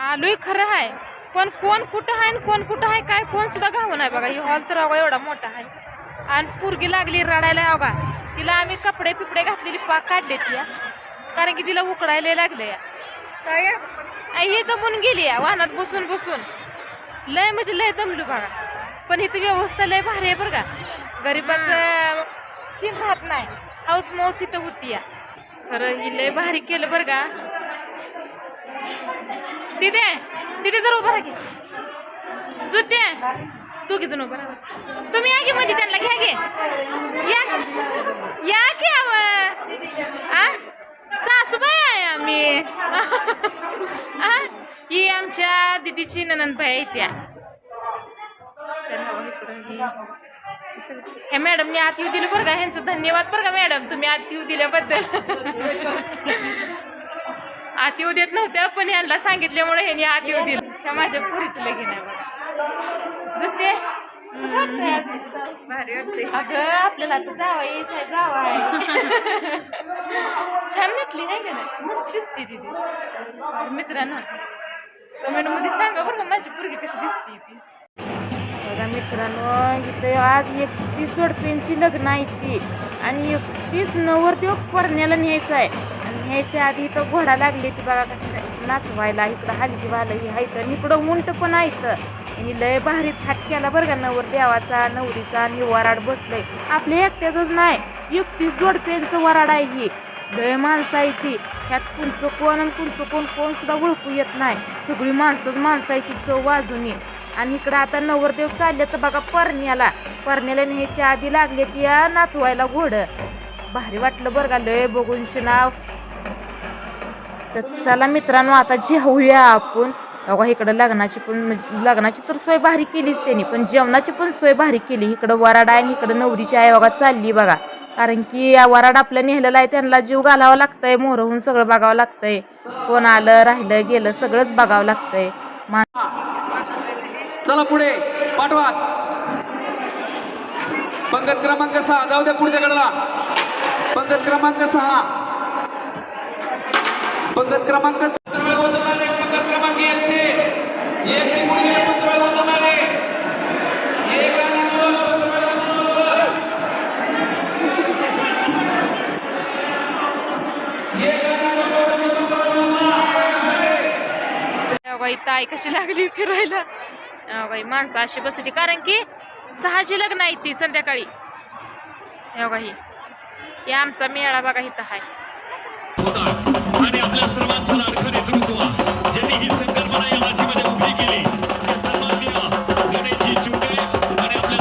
आलोय खरं आहे पण कोण कुठं आहे आणि कोण कुठं आहे काय कोण सुद्धा गाव नाही बघा. ही हॉल तर अगं एवढा मोठा आहे आणि पोरगी लागली रडायला अवघा तिला आम्ही कपडे पिपडे घातलेली पाक काढले या कारण की तिला उकडायला लागले या. आई ही दमून गेली या. वाहनात बसून बसून. लय म्हणजे लय दमलो बघा. पण इथं व्यवस्था लय भारी आहे बरं का. गरीबाचं शिन राहत नाही. हाऊस माऊस इथं होती या. खरं ही लय भारी केलं बरं का. तिथे तिथे जर उभं राहा जुते तू की जण उभं राहा. तुम्ही या की मध्ये त्यांना घ्या घे या या की आव आ? सासूबाई आहे आम्ही. आ? ही आमच्या दिदीची ननंदबाई आहे त्या. हो, हे मॅडमने आत येऊ दिलं बरं का? ह्यांचं धन्यवाद बरं का मॅडम? तुम्ही आत येऊ दिल्याबद्दल. आत येऊ देत नव्हत्या पण यांना सांगितल्यामुळे ह्यांनी आत येऊ दिलं त्या माझ्या पुरीचं लगीन आहे बघा. जुते? भारी वाटते अगं आपल्याला आता जावं यायचंय जावं आहे. छान नटली आहे का नाही? मस्त दिसते तिथे मित्रांनो कमेंटमध्ये सांगा बरं माझी पोरगी कशी दिसते ती. बघा मित्रांनो इथे आज एकतीस जोडप्यांची लग्न आहे ती. आणि एकतीस नवरदेव परण्याला न्यायचं आहे. ह्याच्या आधी इथं घोडा लागली ती बघा कसं नाचवायला इकडं हलकी वाला ही आहे आणि इकडं उंट पण ऐकतं आणि लय भारी थाट केला बरं का नवर देवाचा नवरीचा आणि वराड बसलंय. आपले एकट्याचंच नाही एकतीस जोडप्यांचं वराड आहे ही. लय माणसं आहे ती. ह्यात कुंचं कोण आणि कुंचं कोण कोण सुद्धा ओळखू येत नाही. सगळी माणसंच माणसं आहे ती चव वाजून. आणि इकडं आता नवरदेव चालले तर बघा परण्याला. परण्याला न्यायच्या आधी लागले ती नाचवायला घोडं. भारी वाटलं बरं का. लय बघून शिनाव. तर चला मित्रांनो आता जेवूया आपण. बघा इकडं लग्नाची पण म्हणजे लग्नाची तर सोय भारी केलीच त्यांनी पण जेवणाची पण सोय भारी केली. इकडं वराडा आणि इकडं नवरीची आई बघा चालली बघा. कारण की या वराड आपलं नेलेला आहे त्यांना जीव घालावा लागतंय मोरहून सगळं बघावं लागतंय. कोण आलं राहिलं गेलं सगळंच बघावं लागतंय. चला पुढे पाठवा. पंगत क्रमांक सहा जाऊ द्या पुढच्या कडला पंगत क्रमांक सहा पंगत क्रमांक सहा पत्रवळ उचलणारे पंगत क्रमांक एकचे एकचे मुलगी पत्रवळ उचलणारे एक पत्रवळ उचलणारे. बाई ताई कशी लागली फिरायला? बाई माणसं अशी बसली. कारण की सहाची लग्न आहे ती संध्याकाळी. हे आमचा मेळा बघा इथं आहे आणि आपल्या सर्वांचं लाडकं नेतृत्व ज्यांनी ही संकल्पना या मातीमध्ये उभी केली. गणेशजी आणि आपल्या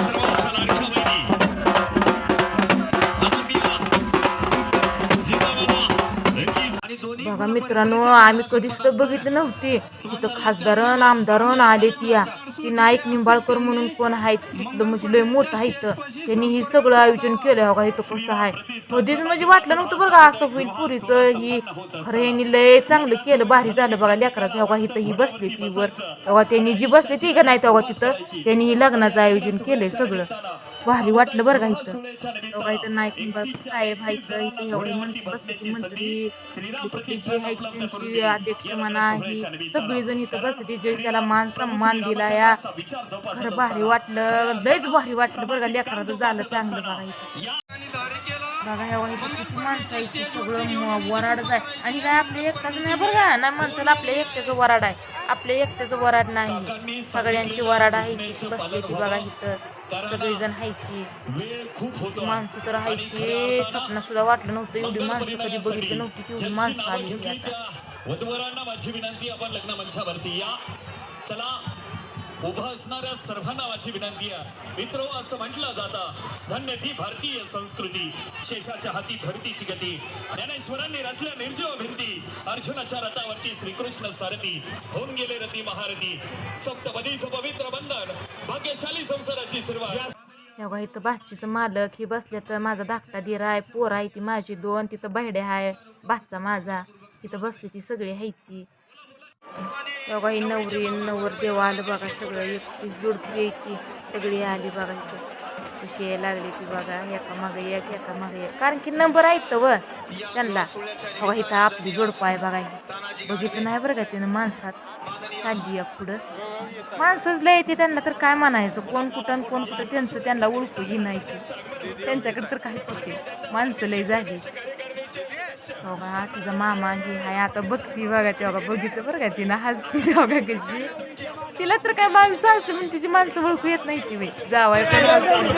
बहिणी बघा मित्रांनो आम्ही कधी सुद्धा बघितलं नव्हती. इथं खासदारन आमदारन आले ती या ती नाईक निंबाळकर म्हणून कोण आहेत? तिथलं म्हणजे लय मोठं आहे इथं. त्यांनी ही सगळं आयोजन केलं बघा इथं कसं आहे. कधीच म्हणजे वाटलं नव्हतं बरं का असं होईल पुरीचं. ही खरं यांनी लय चांगलं केलं भारी झालं बघा लेकराचं. बघा इथं ही बसली ती वर. तेव्हा त्यांनी जी बसली ती का नाही तेव्हा तिथं. त्यांनी ही लग्नाचं आयोजन केलंय सगळं. भारी वाटलं बरं का इथं. तेव्हा इथं नाईक निंबाळकर साहेब इथं. एवढे मंत्री मंत्री. जी आहे त्यांची अध्यक्ष म्हणा ही सगळी जण इथं बसली जे त्याला मान सन्मान दिला या खरं भारी वाटलं. लयच भारी वाटलं बरं का लेकराचं झालं चांगलं बघा इथं. बघा किती माणसं आहे ती सगळं. वराडच आहे. आणि काय आपल्या एकटाच नाही बरं का? नाही माणसाला आपल्या एकट्याचं वराड आहे. आपल्या एकट्याचं वराड नाही. सगळ्यांची वराड आहे. ती बसली ती बघा इथं. सगळीजण आहे ती. माणसं तर आहे ते. स्वप्न सुद्धा वाटलं नव्हतं. एवढी माणसं कधी बघितली नव्हती की एवढी माणसं आली होती आता. वधूवरांना माझी विनंती आपण लग्न मंचावरती या. चला. उभा असणाऱ्या सर्वांना माझी विनंती आहे. मित्र असं म्हटलं जातं धन्य ती भारतीय संस्कृती. शेषाच्या हाती धरतीची गती. ज्ञानेश्वरांनी रचल्या निर्जीव भिंती. अर्जुनाच्या रथावरती श्रीकृष्ण सारथी. होऊन गेले रती महारथी. सप्तपदीचं पवित्र बंधन. भाग्यशाली संसाराची सुरुवात. तेव्हा इथं भाचीचं मालक. ही बसल्या तर माझा धाकटा दीर आहे. पोर आहे ती माझी दोन. तिथं बहिडे आहे. भाचा माझा. तिथं बसली ती सगळी आहे ती. तेव्हा ही नवरी नवर देव आलं बघा सगळं एकतीस जोडपी आहे ती. सगळी आली बघा इथं. कशी यायला लागली ती बघा एका मागे एक एका मागे एक. कारण की नंबर आहेत व त्यांना. बघा इथं आपली जोडपं आहे बघा. ही. बघितलं नाही बरं का तिनं माणसात. चालली या पुढं. माणसंच लय येते त्यांना तर काय म्हणायचं? कोण कुठं आणि कोण कुठं त्यांचं त्यांना ओळखू येई नाही त्यांच्याकडे तर काहीच होते माणसं लय झाली. हो का? तिचा मामा हे हाय. आता बघती बघा ते बघा बघितलं बरं का? तिनं हसती ते बघा कशी. तिला तर काय माणसं असते पण तिची माणसं ओळखू येत नाही ती बाई. जावाय पण हसते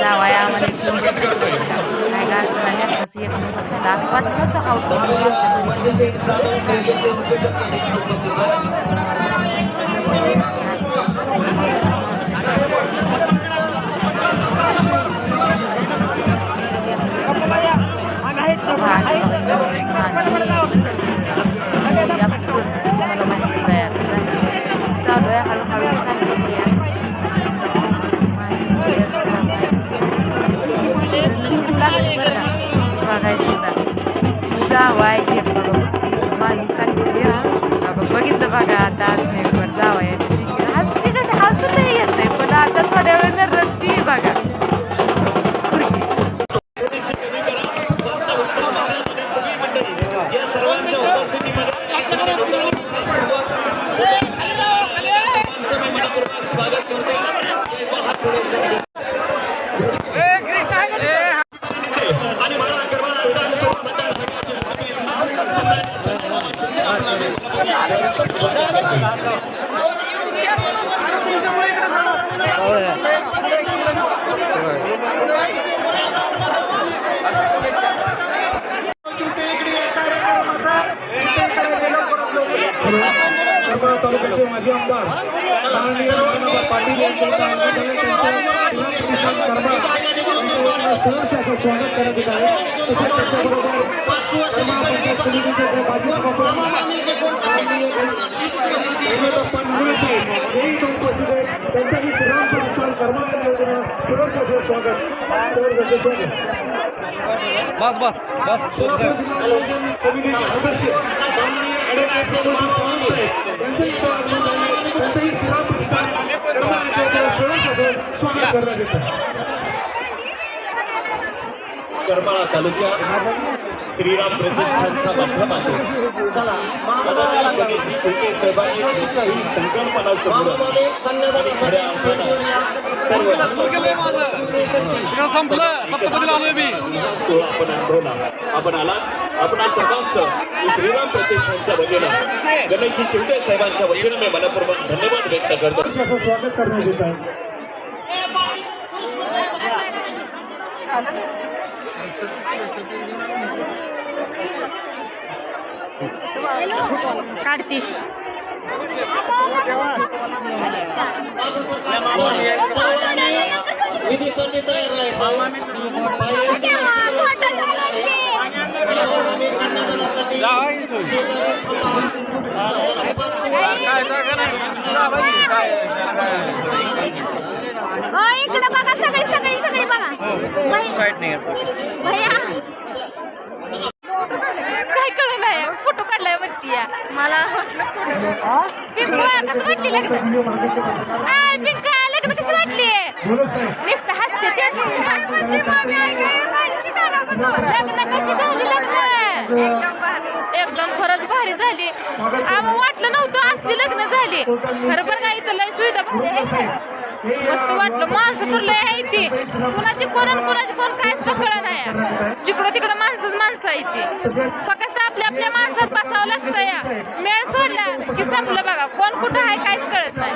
जावाय आम्हाला एक नंबर काय का असं नाही आताच एक नंबर झाला. असं वाटत नव्हतं हाऊस आमच्या चालू 哎，你看你。पाटील यांच्या वतीने त्यांचं प्रतिष्ठान करमाळा यांच्या वतीनं सहर्ष असं स्वागत करण्यात येत आहे तसेच त्याच्याबरोबर करमाळा पंचायत समितीचे साहेब माजी सभापती हेमंतप्पा निवळे साहेब हेही इथं उपस्थित आहेत त्यांचंही श्रीराम प्रतिष्ठान करमाळा यांच्या वतीनं सहर्ष असं स्वागत। सहर्ष असं स्वागत। बस बस बस सोलापूर जिल्हा नियोजन समितीचे सदस्य माननीय ॲडव्होकेट प्रमोद सावंत साहेब यांचंही इथं आगमन झालं त्यांचंही श्रीराम प्रतिष्ठान स्वागत करण्यात येतं करमाळा तालुक्यात श्रीराम प्रतिष्ठानच्या माध्यमातून चिरके साहेबांनी त्यांच्याही संकल्पना समोर आणली. आणि खऱ्या अर्थानं सर्व संपलं. हा आपण अनुभवला आपण आला आपण सर्वांचं श्रीराम प्रतिष्ठानच्या वतीनं गणेशजी चिरके साहेबांच्या वतीनं मी मनपूर्वक धन्यवाद व्यक्त करतो. असं स्वागत करण्यात येत आहे. काढते ओ हो, इकडे बघा सगळी सगळी सगळी बघा. भैया. काय कळलं नाही फोटो काढलाय म्हणती या. मला पिंकू कसं वाटली लग्न? लग्न कशी वाटली? नुसतं हसते तेच लग्न एकदम खरंच भारी झाली. आम्हाला वाटलं नव्हतं असली लग्न झाली. खरं बरं का इथं लय सुविधा भारी मस्त वाटलं. माणसं तर लय आहे ती. कुणाची कोण कुणाची कोण काय कळत नाही. जिकडं तिकडं माणसंच माणसं आहे ती. फक्त आपल्या आपल्या माणसात बसावं लागतं या. मेळ सोडला की संपलं बघा. कोण कुठं आहे काहीच कळत नाही.